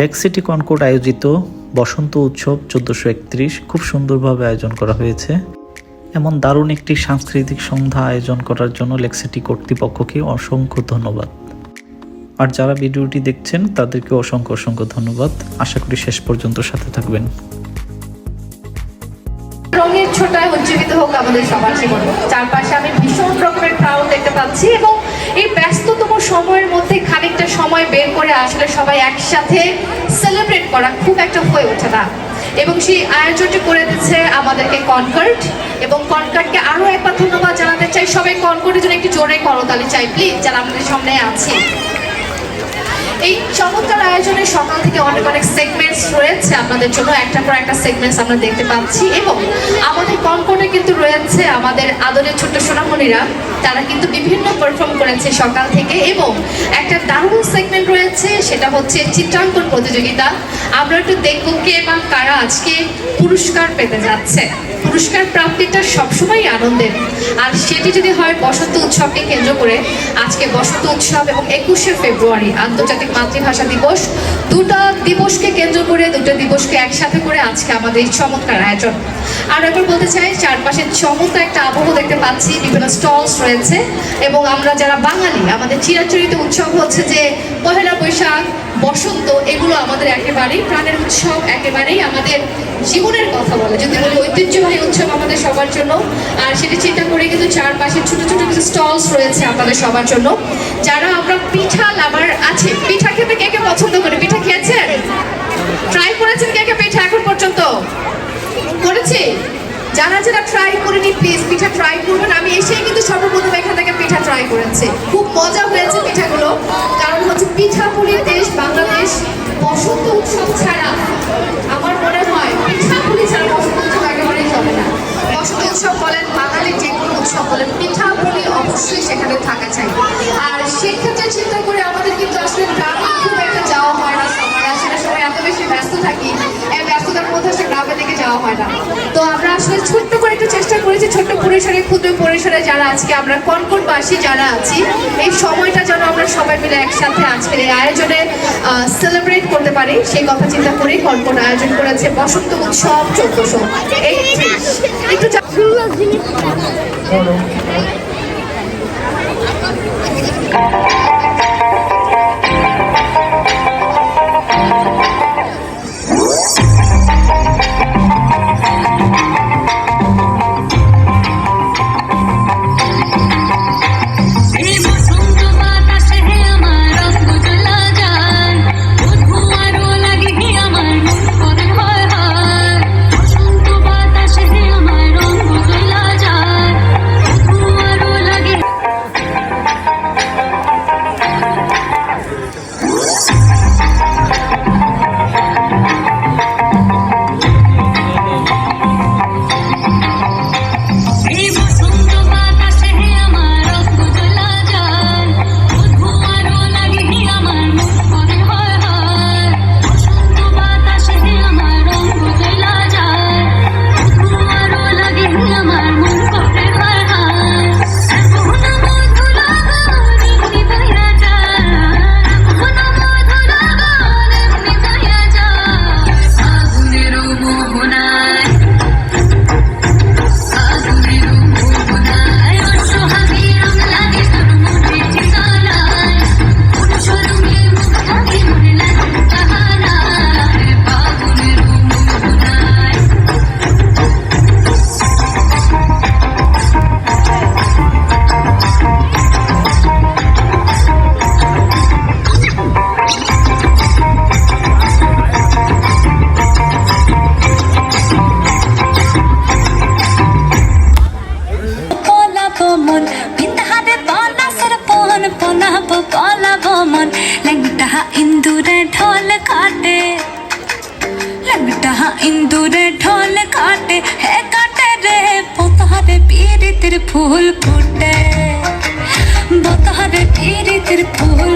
Lake city কনকোর্ট আয়োজিত বসন্ত উৎসব চোদ্দোশো একত্রিশ খুব সুন্দরভাবে আয়োজন করা হয়েছে। এমন দারুণ একটি সাংস্কৃতিক সন্ধ্যা আয়োজন করার জন্য লেক সিটি কর্তৃপক্ষকে অসংখ্য ধন্যবাদ। আর যারা ভিডিওটি দেখছেন, তাদেরকে অসংখ্য অসংখ্য ধন্যবাদ। আশা করি শেষ পর্যন্ত সাথে থাকবেন। রঙের ছোটায় উজ্জীবিত হোক আমাদের জীবন চারপাশে আমি ভীষণ রকমের দেখতে পাচ্ছি এবং এই ব্যস্ততম সময়ের মধ্যে খানিকটা সময় বের করে আসলে সবাই একসাথে সেলিব্রেট করা খুব একটা হয়ে ওঠে না। এবং সেই আয়োজনটি করে দিচ্ছে আমাদেরকে কনকার্ট এবং কনকার্টকে আরও একবার ধন্যবাদ জানাতে চাই। সবাই কনকার্টের জন্য একটি জোরে করতালি চাই প্লিজ যারা আমাদের সামনে আছে এই চমৎকার আয়োজনে সকাল থেকে অনেক অনেক সেগমেন্টস রয়েছে আপনাদের জন্য। একটা পর একটা সেগমেন্টস আমরা দেখতে পাচ্ছি এবং কিন্তু রয়েছে আমাদের আদরের ছোট্ট সোনামণিরা। তারা কিন্তু বিভিন্ন পারফর্ম করেছে সকাল থেকে এবং একটা দারুণ সেগমেন্ট রয়েছে, সেটা হচ্ছে চিত্রাঙ্কন প্রতিযোগিতা। আমরা একটু দেখব কে বা কারা আজকে পুরস্কার পেতে যাচ্ছে। পুরস্কার প্রাপ্তিটা সবসময় আনন্দের। আর সেটি যদি হয় বসন্ত উৎসবকে কেন্দ্র করে, আজকে বসন্ত উৎসব এবং একুশে ফেব্রুয়ারি আন্তর্জাতিক মাতৃভাষা দিবস, দুটো দিবসকে কেন্দ্র করে, দুটো দিবসকে একসাথে করে আজকে আমাদের এই চমৎকার আয়োজন। আর একবার বলতে চাই, চারপাশে চমৎকার একটা আবহ দেখতে পাচ্ছি, বিভিন্ন স্টলস রয়েছে এবং আমরা যারা বাঙালি, আমাদের চিরাচরিত উৎসব হচ্ছে যে পহেলা বৈশাখ বসন্ত, এগুলো আমাদের একেবারেই প্রাণের উৎসব, একেবারেই আমাদের জীবনের কথা বলে। যদি বলি ঐতিহ্যবাহী উৎসব আমাদের সবার জন্য, আর সেটি চিন্তা করে কিন্তু চারপাশে ছোট ছোট কিছু স্টলস রয়েছে আমাদের সবার জন্য, যারা আমরা পিঠা লাভার আছে। পিঠা খেতে কে কে পছন্দ করে? পিঠা খেয়েছেন? ট্রাই করেছেন কে কে পিঠা এখন পর্যন্ত? করেছে। যারা যারা ট্রাই করেনি প্লিজ পিঠা ট্রাই করবেন। আমি এসেই কিন্তু সর্বপ্রথম এখান থেকে পিঠা ট্রাই করেছি। খুব মজা হয়েছে পিঠাগুলো। কারণ উৎসব ছাড়া আমার মনে হয় পিঠাপুলি ছাড়া বসন্ত উৎসব একেবারেই চলে না। বসন্ত উৎসব বলেন, বাঙালি যে কোনো উৎসব বলেন পিঠাপুলি অবশ্যই সেখানে থাকা চাই। আর সেক্ষেত্রে চিন্তা করে আমাদের কিন্তু আসলে গ্রামে খুব একটা যাওয়া হয় না সবার। আসলে সবাই এত বেশি ব্যস্ত থাকি, এই ব্যস্ততার মধ্যে আসলে গ্রামের দিকে যাওয়া হয় না। তো আমরা আসলে ছোট্ট করে একটু চেষ্টা করেছি ছোট্ট পরিসরে ক্ষুদ্র পরিসরে যারা আজকে আমরা কনকনবাসী যারা আছি, এই সময়টা যেন আমরা সবাই মিলে একসাথে আজকের এই আয়োজনে সেলিব্রেট করতে পারি। সেই কথা চিন্তা করেই কনকন আয়োজন করেছে। বসন্ত উৎসব চোদ্দশো একটু চা- এই ইন্দুরে ঢোল কাটে হে কাটে রে পোতারে পীরিতের ফুল ফুটে। বোতারে পীরিতের ফুল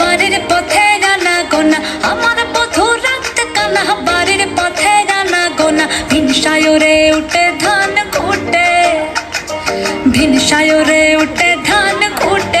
বাড়ির পথে গানা গোনা। আমার পথু রাখতে কানা বাড়ির পথে গানা গোনা। ভিন সায়রে উঠে ধান খুটে ভিন সায়রে উঠে ধান খুটে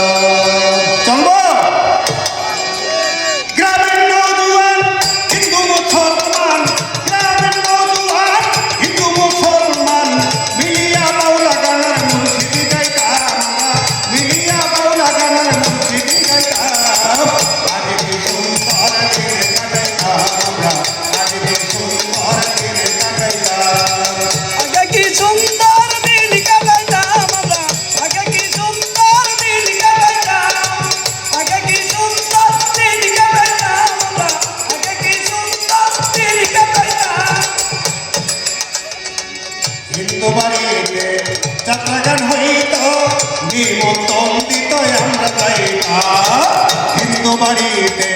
নিমন্ত্রণ দিত আমরা যাইতাম হিন্দু বাড়িতে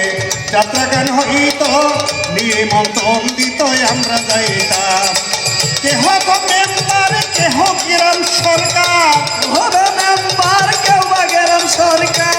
যাত্রা গান হইত, নিমন্ত্রণ দিত আমরা যাইতাম কেহ তো মেম্বার কেহ গ্রাম সরকার? কেউ বাগেরম সরকার?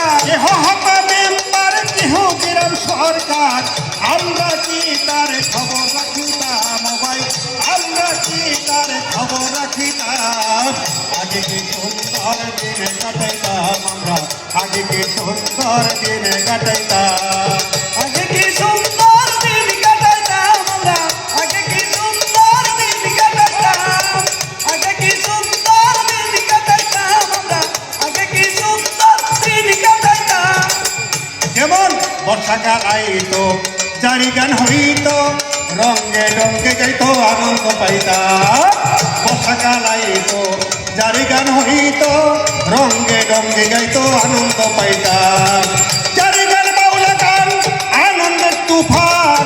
যেমন বর্ষাকাল আইতো জারি হইতো রঙ্গে রঙ্গে গাইতো আনন্দ পাইতাম। বর্ষাকাল আইতো জারি গান হইত রঙ্গে রঙ্গে গাইতো আনন্দ পাইতাম। জারি গান বাউলা গান আনন্দের তুফান